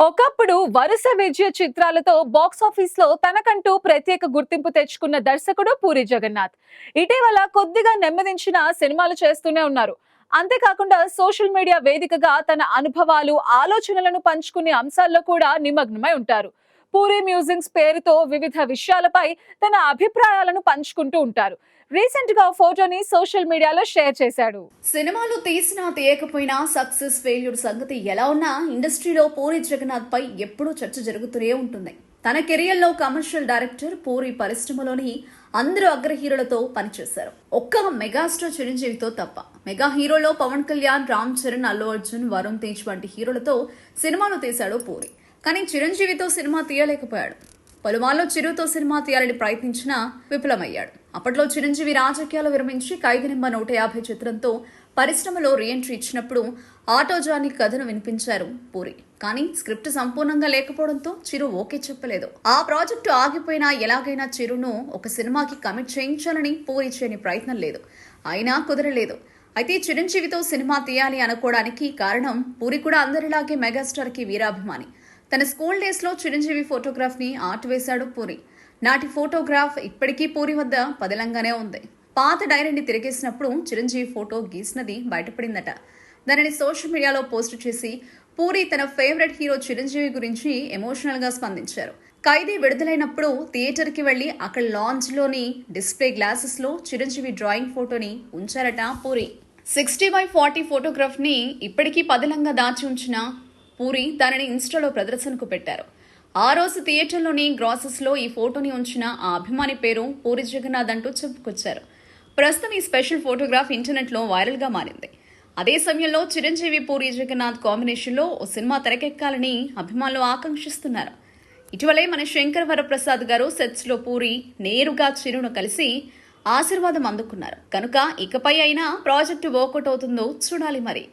ఒకప్పుడు వరుస విజయ చిత్రాలతో బాక్సాఫీస్లో తనకంటూ ప్రత్యేక గుర్తింపు తెచ్చుకున్న దర్శకుడు పూరి జగన్నాథ్. ఇటీవల కొద్దిగా నెమ్మదించిన సినిమాలు చేస్తూనే ఉన్నారు. అంతేకాకుండా సోషల్ మీడియా వేదికగా తన అనుభవాలు ఆలోచనలను పంచుకునే అంశాల్లో కూడా నిమగ్నమై ఉంటారు. పూరి మ్యూజింగ్స్ పేరుతో వివిధ విషయాలపై తన అభిప్రాయాలను పంచుకుంటూ ఉంటారు. రీసెంట్గా ఫోటోని సోషల్ మీడియాలో షేర్ చేశాడు. సినిమాలు తీసినా తీయకపోయినా సక్సెస్ ఫెయిల్యూర్ సంగతి ఎలా ఉన్నా ఇండస్ట్రీలో పూరి జగన్నాథ్ పై ఎప్పుడూ చర్చ జరుగుతూనే ఉంటుంది. తన కెరియర్లో కమర్షియల్ డైరెక్టర్ పూరి పరిశ్రమలోని అందరూ అగ్రహీరోలతో పనిచేశారు. ఒక్క మెగాస్టార్ చిరంజీవితో తప్ప. మెగా హీరోలో పవన్ కళ్యాణ్ రామ్ చరణ్ అల్లు అర్జున్ వరుణ్ తేజ్ వంటి హీరోలతో సినిమాలు తీశాడు పూరి. కానీ చిరంజీవితో సినిమా తీయలేకపోయాడు. పలుమార్లు చిరుతో సినిమా తీయాలని ప్రయత్నించినా విఫలమయ్యాడు. అప్పట్లో చిరంజీవి రాజకీయాలు విరమించి ఖైదీ నెంబర్ నూట యాభై చిత్రంతో పరిశ్రమలో రీఎంట్రీ ఇచ్చినప్పుడు ఆటోజాని కథను వినిపించారు పూరి. కానీ స్క్రిప్ట్ సంపూర్ణంగా లేకపోవడంతో చిరు ఓకే చెప్పలేదు. ఆ ప్రాజెక్టు ఆగిపోయినా ఎలాగైనా చిరును ఒక సినిమాకి కమిట్ చేయించాలని పూరి చేయని ప్రయత్నం లేదు. అయినా కుదరలేదు. అయితే చిరంజీవితో సినిమా తీయాలి అనుకోవడానికి కారణం పూరి కూడా అందరిలాగే మెగాస్టార్కి వీరాభిమాని. తన స్కూల్ డేస్లో చిరంజీవి ఫోటోగ్రాఫ్ని ఆర్ట్ వేశాడు పూరి. నాటి ఫోటోగ్రాఫ్ ఇప్పటికీ పూరి వద్ద పదిలంగానే ఉంది. పాత డైరీని తిరిగేసినప్పుడు చిరంజీవి ఫోటో గీసినది బయటపడిందట. దానిని సోషల్ మీడియాలో పోస్ట్ చేసి పూరి తన ఫేవరెట్ హీరో చిరంజీవి గురించి ఎమోషనల్గా స్పందించారు. ఖైదీ విడుదలైనప్పుడు థియేటర్కి వెళ్ళి అక్కడ లాంచ్లోని డిస్ప్లే గ్లాసెస్లో చిరంజీవి డ్రాయింగ్ ఫోటోని ఉంచారట పూరి. సిక్స్టీ బై ఫార్టీ ఫోటోగ్రాఫ్ని ఇప్పటికీ పదిలంగా దాచి ఉంచిన పూరి దానిని ఇన్స్టాలో ప్రదర్శనకు పెట్టారు. ఆ రోజు థియేటర్లోని గ్రాసెస్లో ఈ ఫోటోని ఉంచిన ఆ అభిమాని పేరు పూరి జగన్నాథ్ అంటూ చెప్పుకొచ్చారు. ప్రస్తుతం ఈ స్పెషల్ ఫోటోగ్రాఫ్ ఇంటర్నెట్లో వైరల్గా మారింది. అదే సమయంలో చిరంజీవి పూరి జగన్నాథ్ కాంబినేషన్లో ఓ సినిమా తెరకెక్కాలని అభిమానులు ఆకాంక్షిస్తున్నారు. ఇటీవలే మన శంకర్ వరప్రసాద్ గారు సెట్స్లో పూరి నేరుగా చిరును కలిసి ఆశీర్వాదం అందుకున్నారు. కనుక ఇకపై అయినా ప్రాజెక్టు వర్కౌట్ అవుతుందో చూడాలి మరి.